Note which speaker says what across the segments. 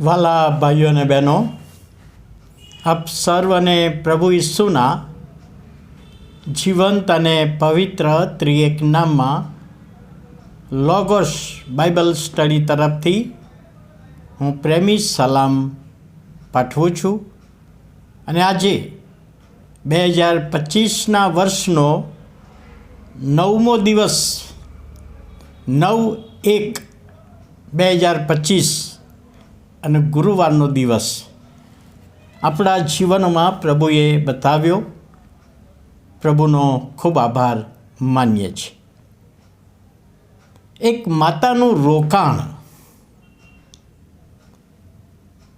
Speaker 1: વાલા ભાઈઓ અને બહેનો, આપ સર્વને પ્રભુ ઈસુના જીવંત અને પવિત્ર ત્રિએક નામમાં લોગોસ બાઇબલ સ્ટડી તરફથી હું પ્રેમી સલામ પાઠવું છું. અને આજે બે હજાર પચીસના વર્ષનો નવમો દિવસ, નવ એક બે હજાર પચીસ અને ગુરુવારનો દિવસ આપણા જીવનમાં પ્રભુએ બતાવ્યો. પ્રભુનો ખૂબ આભાર માનીએ છીએ. એક માતાનું રોકાણ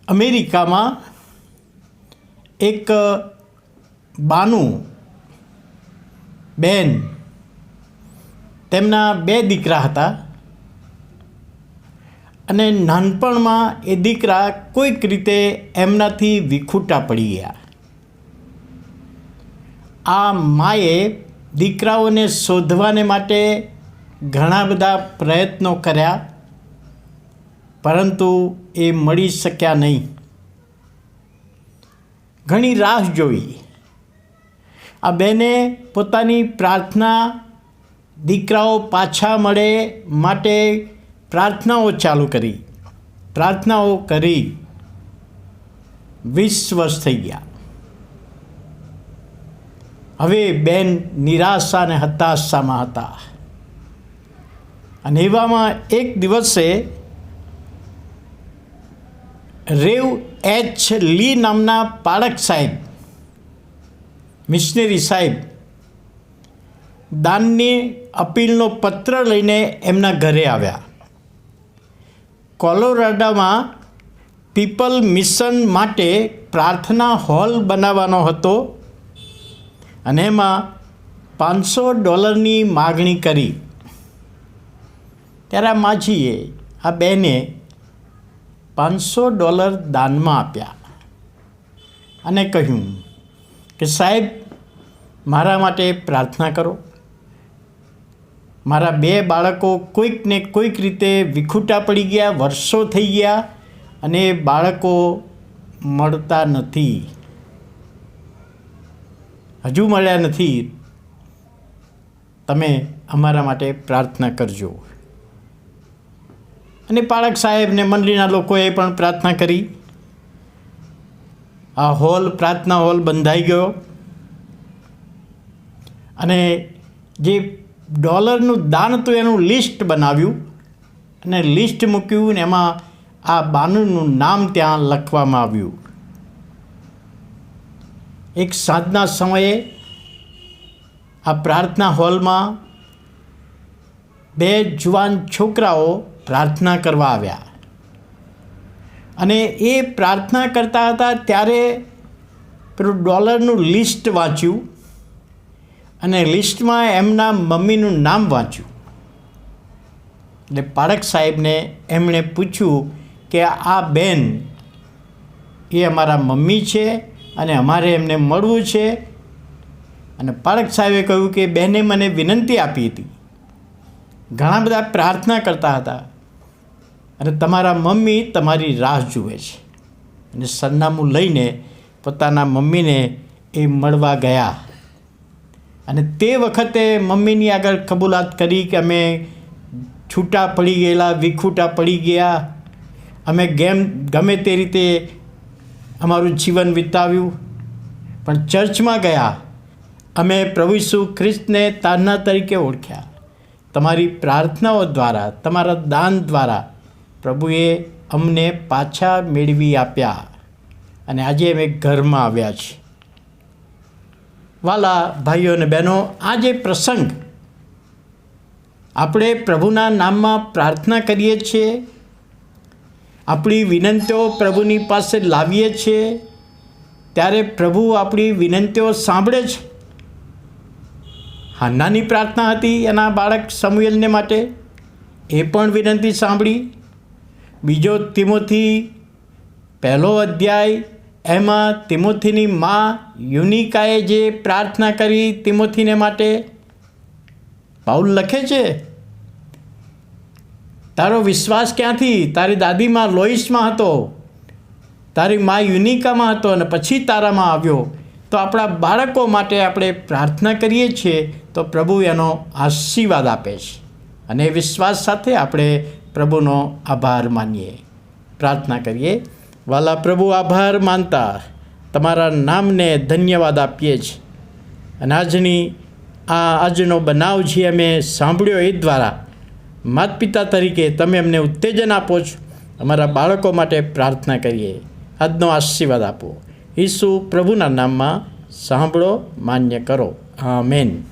Speaker 1: અમેરિકામાં એક બાનું બેન તેમના બે દીકરા હતા. અને નાનપણમાં એ દીકરા કોઈક રીતે એમનાથી વિખૂટા પડી ગયા. આ માએ દીકરાઓને શોધવાને માટે ઘણા બધા પ્રયત્નો કર્યા, પરંતુ એ મળી શક્યા નહીં. ઘણી રાહ જોઈ. આ બેને પોતાની પ્રાર્થના દીકરાઓ પાછા મળે માટે પ્રાર્થનાઓ ચાલુ કરી. પ્રાર્થનાઓ કરી. વીસ વર્ષ થઈ ગયા. હવે બેન નિરાશા અને હતાશામાં હતા. અને એવામાં એક દિવસે રેવ એચ લી નામના પાળક સાહેબ, મિશનરી સાહેબ, દાનની અપીલનો પત્ર લઈને એમના ઘરે આવ્યા. કોલોરાડામાં પીપલ મિશન માટે પ્રાર્થના હોલ બનાવવાનો હતો અને એમાં પાંચસો ડોલરની માગણી કરી. ત્યારે આ માજીએ, આ બેને પાંચસો ડોલર દાનમાં આપ્યા અને કહ્યું કે સાહેબ, મારા માટે પ્રાર્થના કરો. મારા બે બાળકો કોઈક ને કોઈક રીતે વિખૂટા પડી ગયા, વર્ષો થઈ ગયા અને બાળકો મળતા નથી. હજુ મળ્યા નથી. તમે અમારા માટે પ્રાર્થના કરજો. અને પાળક સાહેબને મંડળીના લોકોએ પણ પ્રાર્થના કરી. આ હોલ, પ્રાર્થના હોલ બંધાઈ ગયો. અને જે ડોલરનું દાન હતું એનું લિસ્ટ બનાવ્યું અને લિસ્ટ મૂક્યું ને એમાં આ બાનુનું નામ ત્યાં લખવામાં આવ્યું. એક સાંજના સમયે આ પ્રાર્થના હોલમાં બે જુવાન છોકરાઓ પ્રાર્થના કરવા આવ્યા. અને એ પ્રાર્થના કરતા હતા ત્યારે પેલું ડોલરનું લિસ્ટ વાંચ્યું. અને લિસ્ટમાં એમના મમ્મીનું નામ વાંચ્યું. એટલે પાળક સાહેબને એમણે પૂછ્યું કે આ બેન એ અમારા મમ્મી છે અને અમારે એમને મળવું છે. અને પાળક સાહેબે કહ્યું કે બહેને મને વિનંતી આપી હતી. ઘણા બધા પ્રાર્થના કરતા હતા. અને તમારા મમ્મી તમારી રાહ જુએ છે. અને સરનામું લઈને પોતાના મમ્મીને એ મળવા ગયા. અને તે વખતે મમ્મીની આગળ કબૂલાત કરી કે અમે છૂટા પડી ગયેલા, વિખૂટા પડી ગયા. અમે ગેમ ગમે તે રીતે અમારું જીવન વિતાવ્યું. પણ ચર્ચમાં ગયા. અમે પ્રભુ ઈસુ ખ્રિસ્તને તારના તરીકે ઓળખ્યા. તમારી પ્રાર્થનાઓ દ્વારા, તમારા દાન દ્વારા પ્રભુએ અમને પાછા મેળવી આપ્યા. અને આજે અમે ઘરમાં આવ્યા છીએ. વાલા ભાઈઓ અને બહેનો આ જે પ્રસંગ. આપણે પ્રભુના નામમાં પ્રાર્થના કરીએ છીએ. આપણી વિનંતીઓ પ્રભુની પાસે લાવીએ છીએ. ત્યારે પ્રભુ આપણી વિનંતીઓ સાંભળે છે. હાન્નાની પ્રાર્થના હતી એના બાળક સમુએલને માટે. એ પણ વિનંતી સાંભળી. બીજો તિમોથી પહેલો અધ્યાય એમાં તિમોથીની મા યુનિકાએ જે પ્રાર્થના કરી તિમોથીને માટે પાઉલ લખે છે? તારો વિશ્વાસ ક્યાંથી? તારી દાદીમાં લોઈસમાં હતો. તારી મા યુનિકામાં હતો અને પછી તારામાં આવ્યો. તો આપણા બાળકો માટે આપણે પ્રાર્થના કરીએ છીએ, તો પ્રભુ એનો આશીર્વાદ આપે છે. અને વિશ્વાસ સાથે આપણે પ્રભુનો આભાર માનીએ. પ્રાર્થના કરીએ. વાલા પ્રભુ આભાર માનતા તમારા નામને ધન્યવાદ આપીએ છીએ. અને આજની આ આજનો બનાવ જે અમે સાંભળ્યો એ દ્વારા માતપિતા તરીકે તમે અમને ઉત્તેજન આપો છો. અમારા બાળકો માટે પ્રાર્થના કરીએ. આજનો આશીર્વાદ આપો. ઈસુ પ્રભુના નામમાં સાંભળો, માન્ય કરો. આમેન.